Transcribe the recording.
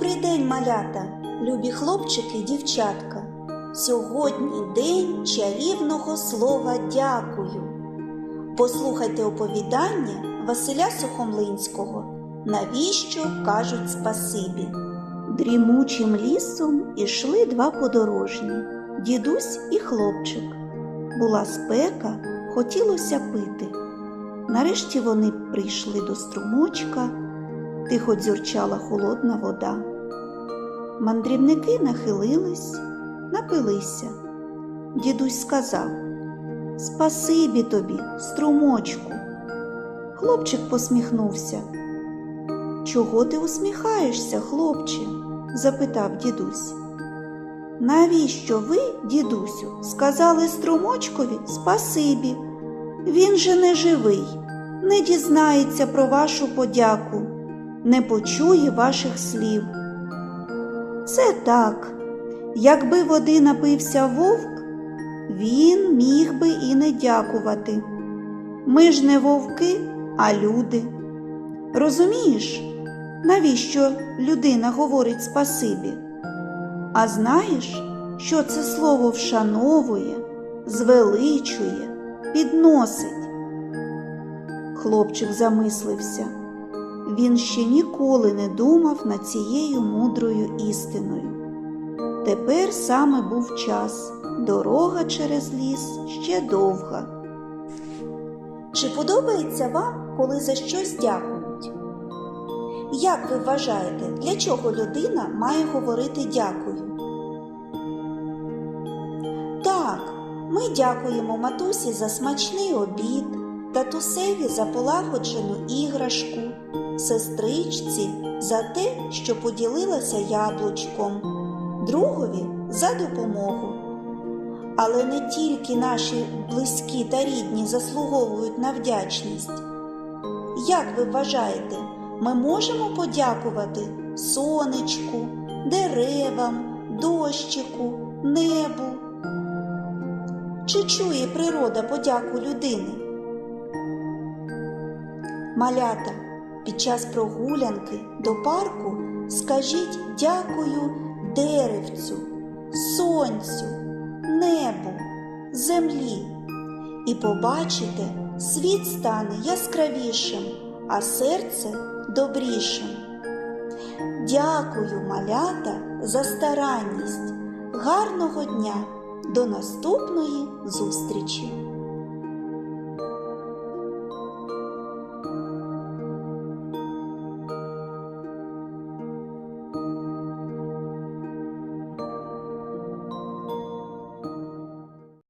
день, малята, любі хлопчики і дівчатка. Сьогодні день чарівного слова дякую. Послухайте оповідання Василя Сухомлинського. Навіщо кажуть спасибі? Дрімучим лісом ішли два подорожні дідусь і хлопчик. Була спека, хотілося пити. Нарешті вони прийшли до струмочка, тихо дзюрчала холодна вода. Мандрівники нахилились, напилися. Дідусь сказав Спасибі тобі, струмочку. Хлопчик посміхнувся. Чого ти усміхаєшся, хлопче? запитав дідусь. Навіщо ви, дідусю, сказали струмочкові спасибі? Він же не живий, не дізнається про вашу подяку, не почує ваших слів. Це так. Якби води напився вовк, він міг би і не дякувати. Ми ж не вовки, а люди. Розумієш, навіщо людина говорить спасибі? А знаєш, що це слово вшановує, звеличує, підносить? Хлопчик замислився. Він ще ніколи не думав над цією мудрою істиною. Тепер саме був час, дорога через ліс ще довга. Чи подобається вам, коли за щось дякують? Як ви вважаєте, для чого людина має говорити дякую? Так, ми дякуємо матусі за смачний обід, татусеві за полагоджену іграшку, сестричці за те, що поділилася яблучком, другові за допомогу. Але не тільки наші близькі та рідні заслуговують на вдячність. Як ви вважаєте, ми можемо подякувати сонечку, деревам, дощику, небу? Чи чує природа подяку людини? Малята, під час прогулянки до парку скажіть дякую деревцю, сонцю, небу, землі. І побачите, світ стане яскравішим, а серце добрішим. Дякую, малята, за старанність. Гарного дня! До наступної зустрічі!